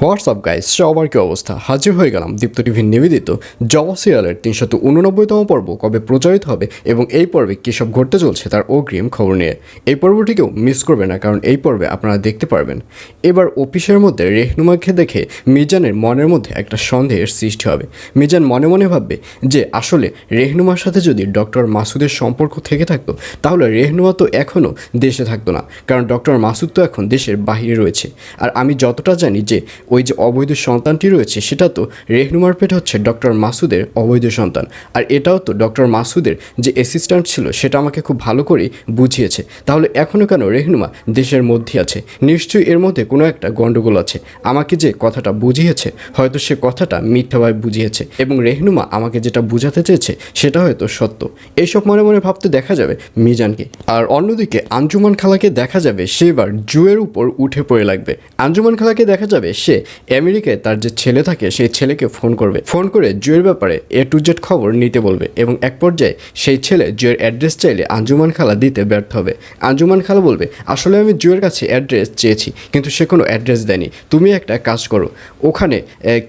WhatsApp guys সবার কি অবস্থা? হাজির হয়ে গেলাম দীপ্ত টিভির নিবেদিত জবা সিরিয়ালের তিনশত উননব্বইতম পর্ব কবে প্রচারিত হবে এবং এই পর্বে কী সব ঘটতে চলছে তার অগ্রিম খবর নিয়ে। এই পর্বটিকেও মিস করবে না, কারণ এই পর্বে আপনারা দেখতে পারবেন। এবার অফিসের মধ্যে রেহনুমাকে দেখে মিজানের মনের মধ্যে একটা সন্দেহের সৃষ্টি হবে। মিজান মনে মনে ভাববে যে, আসলে রেহনুমার সাথে যদি ডক্টর মাসুদের সম্পর্ক থেকে থাকতো, তাহলে রেহনুমা তো এখনও দেশে থাকতো না, কারণ ডক্টর মাসুদ তো এখন দেশের বাহিরে রয়েছে। আর আমি যতটা জানি যে ওই যে অবৈধ সন্তানটি রয়েছে, সেটা তো রেহনুমার পেট হচ্ছে ডক্টর মাসুদের অবৈধ সন্তান। আর এটাও তো ডক্টর মাসুদের যে অ্যাসিস্ট্যান্ট ছিল, সেটা আমাকে খুব ভালো করেই বুঝিয়েছে। তাহলে এখনও কেন রেহনুমা দেশের মধ্যে আছে? নিশ্চয়ই এর মধ্যে কোনো একটা গণ্ডগোল আছে। আমাকে যে কথাটা বুঝিয়েছে, হয়তো সে কথাটা মিথ্যাভাবে বুঝিয়েছে এবং রেহনুমা আমাকে যেটা বুঝাতে চেয়েছে, সেটা হয়তো সত্য। এইসব মনে মনে ভাবতে দেখা যাবে মিজানকে। আর অন্যদিকে আঞ্জুমান খালাকে দেখা যাবে সে এবার জুয়ের উপর উঠে পড়ে লাগবে। আঞ্জুমান খালাকে দেখা যাবে সে আমেরিকায় তার যে ছেলে থাকে, সেই ছেলেকে ফোন করবে। ফোন করে জুয়ের ব্যাপারে এ টু জেড খবর নিতে বলবে এবং এক পর্যায়ে সেই ছেলে জুয়ের অ্যাড্রেস চাইলে আঞ্জুমান খালা দিতে ব্যর্থ হবে। আঞ্জুমান খালা বলবে, আসলে আমি জুয়ের কাছে অ্যাড্রেস চেয়েছি, কিন্তু সে কোনো অ্যাড্রেস দেয়নি। তুমি একটা কাজ করো, ওখানে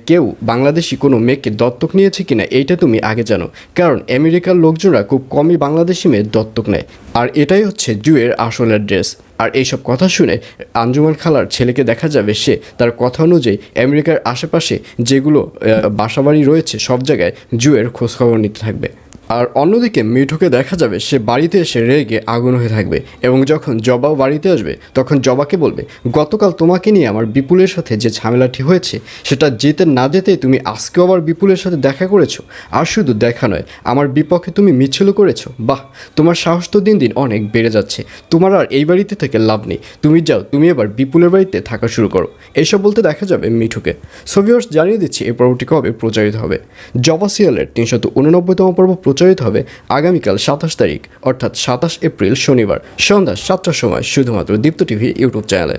কেউ বাংলাদেশি কোনো মেয়েকে দত্তক নিয়েছে কিনা এইটা তুমি আগে জানো। কারণ আমেরিকার লোকজনরা খুব কমই বাংলাদেশি মেয়ে দত্তক নেয়। আর এটাই হচ্ছে জুয়ের আসল অ্যাড্রেস। আর এইসব কথা শুনে আঞ্জুমান খালার ছেলেকে দেখা যাবে সে তার কথা অনুযায়ী আমেরিকার আশেপাশে যেগুলো বাসাবাড়ি রয়েছে সব জায়গায় জুয়ের খোঁজখবর নিতে থাকবে। আর অন্যদিকে মিঠুকে দেখা যাবে সে বাড়িতে এসে রেগে আগুন হয়ে থাকবে এবং যখন জবাও বাড়িতে আসবে, তখন জবাকে বলবে, গতকাল তোমাকে নিয়ে আমার বিপুলের সাথে যে ঝামেলাটি হয়েছে, সেটা যেতে না যেতেই তুমি আজকেও আবার বিপুলের সাথে দেখা করেছ। আর শুধু দেখা নয়, আমার বিপক্ষে তুমি মিছিলও করেছ। বাহ, তোমার সাহস তো দিন দিন অনেক বেড়ে যাচ্ছে। তোমার আর এই বাড়িতে থেকে লাভ নেই। তুমি যাও, তুমি এবার বিপুলের বাড়িতে থাকা শুরু করো। এইসব বলতে দেখা যাবে মিঠুকে। সোভিয়ার্স জানিয়ে দিচ্ছি এই পর্বটি কবে প্রচারিত হবে? জবা সিরিয়ালের তিনশত উননব্বইতম পর্ব প্রচারিত হবে আগামীকাল সাতাশ তারিখ, অর্থাৎ সাতাশ এপ্রিল শনিবার, সন্ধ্যা সাতটার সময়, শুধুমাত্র দীপ্ত টিভির ইউটিউব চ্যানেলে।